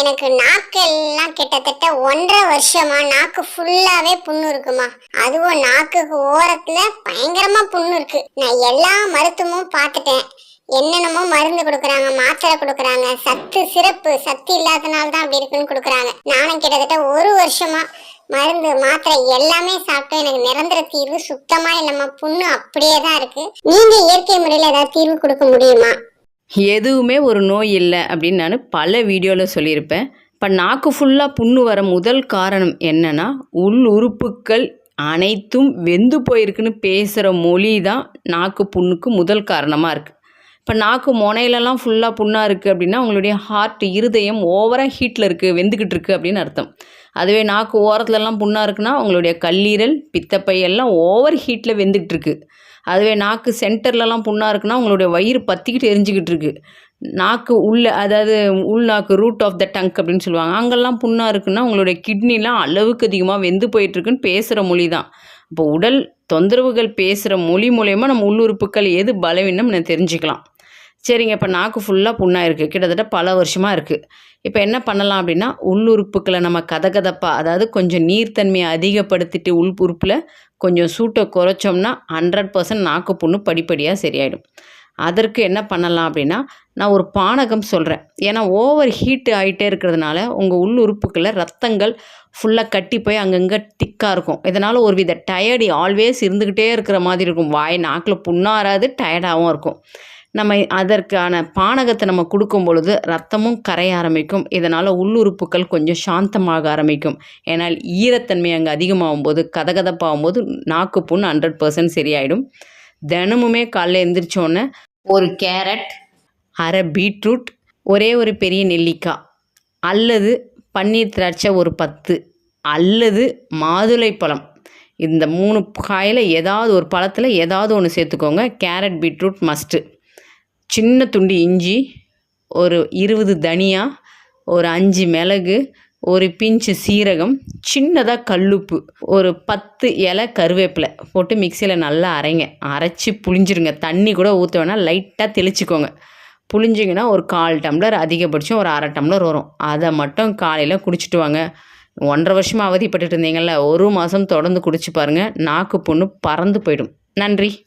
எனக்கு நாக்கு எல்லாம் கிட்டத்தட்ட ஒன்றரை வருஷமா நாக்கு ஃபுல்லாவே புண்ணு இருக்குமா. அதுவும் நாக்குக்கு ஓரத்துல பயங்கரமா புண்ணு இருக்கு. நான் எல்லா மருத்துவமும் பார்த்துட்டேன். என்னென்னமோ மருந்து கொடுக்குறாங்க மாத்திரை கொடுக்குறாங்க. சத்து சிறப்பு சத்து இல்லாதனால தான் அப்படி இருக்குன்னு கொடுக்குறாங்க. நானும் கிட்டத்தட்ட ஒரு வருஷமா மருந்து மாத்திரை எல்லாமே சாப்பிட்டு எனக்கு நிரந்தர தீர்வு சுத்தமா இல்லம்மா. புண்ணு அப்படியே தான் இருக்கு. நீங்க இயற்கை முறையில ஏதாவது தீர்வு கொடுக்க முடியுமா? எதுவுமே ஒரு நோய் இல்லை அப்படின்னு நான் பல வீடியோவில் சொல்லியிருப்பேன். இப்போ நாக்கு ஃபுல்லாக புண்ணு வர முதல் காரணம் என்னென்னா உள் உறுப்புக்கள் அனைத்தும் வெந்து போயிருக்குன்னு பேசுகிற மொழி தான் நாக்கு புண்ணுக்கு முதல் காரணமாக இருக்குது இப்போ நாக்கு முனையிலலாம் ஃபுல்லாக புண்ணாக இருக்குது அப்படின்னா உங்களுடைய ஹார்ட் இருதயம் ஓவராக ஹீட்டில் இருக்குது வெந்துக்கிட்டு இருக்குது அப்படின்னு அர்த்தம். அதுவே நாக்கு ஓரத்துலலாம் புண்ணாக இருக்குன்னா உங்களுடைய கல்லீரல் பித்தப்பை எல்லாம் ஓவர் ஹீட்டில் வெந்துக்கிட்டு இருக்குது அதுவே நாக்கு சென்டர்லலாம் புண்ணாக இருக்குன்னா உங்களுடைய வயிறு பற்றிக்கிட்டு எரிஞ்சிக்கிட்டு இருக்குது நாக்கு உள்ள அதாவது உள்நாக்கு ரூட் ஆஃப் த டங்க் அப்படின்னு சொல்லுவாங்க. அங்கெல்லாம் புண்ணாக இருக்குன்னா உங்களுடைய கிட்னிலாம் அளவுக்கு அதிகமாக வெந்து போயிட்டுருக்குன்னு பேசுகிற மொழி தான். இப்போ உடல் தொந்தரவுகள் பேசுகிற மொழி மூலயமா நம்ம உள்ளுறுப்புகள் எது பலவீனம் நம்ம தெரிஞ்சுக்கலாம். சரிங்க இப்போ நாக்கு ஃபுல்லாக புண்ணாக இருக்குது கிட்டத்தட்ட பல வருஷமாக இருக்குது இப்போ என்ன பண்ணலாம் அப்படின்னா உள்ளுறுப்புக்களை நம்ம கதகதப்பாக அதாவது கொஞ்சம் நீர்த்தன்மையை அதிகப்படுத்திட்டு உள் உறுப்பில் கொஞ்சம் சூட்டை குறைச்சோம்னா ஹண்ட்ரட் பர்சன்ட் நாக்கு புண்ணு படிப்படியாக சரியாயிடும். அதற்கு என்ன பண்ணலாம் அப்படின்னா நான் ஒரு பானகம் சொல்கிறேன் ஏன்னா ஓவர் ஹீட்டு ஆகிட்டே இருக்கிறதுனால உங்கள் உள் உறுப்புக்களை ரத்தங்கள் ஃபுல்லாக கட்டி போய் அங்கங்கே திக்காக இருக்கும். இதனால் ஒரு வித டயர்டு ஆல்வேஸ் இருந்துக்கிட்டே இருக்கிற மாதிரி இருக்கும். வாய் நாக்கில் புண்ணாராது டயர்டாகவும் இருக்கும். நம்ம அதற்கான பானகத்தை நம்ம கொடுக்கும் பொழுது ரத்தமும் கரைய ஆரம்பிக்கும். இதனால் உள்ளுறுப்புகள் கொஞ்சம் சாந்தமாக ஆரம்பிக்கும். ஏன்னால் ஈரத்தன்மை அங்கே அதிகமாகும் போது கதகதப்பாகும் போது நாக்கு புண் ஹண்ட்ரட் பர்சன்ட் சரியாயிடும். தினமுமே காலைல எந்திரிச்சோன்னே ஒரு கேரட் அரை பீட்ரூட் ஒரே ஒரு பெரிய நெல்லிக்காய் அல்லது பன்னீர் திராட்சை ஒரு பத்து அல்லது மாதுளைப்பழம் இந்த மூணு காயில் ஏதாவது ஒரு பழத்தில் ஏதாவது ஒன்று சேர்த்துக்கோங்க. கேரட் பீட்ரூட் மஸ்ட்டு சின்ன துண்டு இஞ்சி ஒரு இருபது தனியா ஒரு அஞ்சு மிளகு ஒரு பிஞ்சு சீரகம் சின்னதாக கல்லுப்பு ஒரு பத்து இலை கருவேப்பிலை போட்டு மிக்சியில் நல்லா அரைங்க. அரைச்சி புளிஞ்சிருங்க தண்ணி கூட ஊற்ற வேணால் லைட்டாக தெளிச்சிக்கோங்க. புளிஞ்சிங்கன்னா ஒரு கால் டம்ளர் அதிகபட்சம் ஒரு அரை டம்ளர் வரும். அதை மட்டும் காலையில் குடிச்சிட்டு வாங்க. ஒன்றரை வருஷமாக அவதிப்பட்டுட்டு இருந்தீங்கள்ல ஒரு மாதம் தொடர்ந்து குடிச்சு பாருங்கள் நாக்கு புண்ணு பறந்து போயிடும். நன்றி.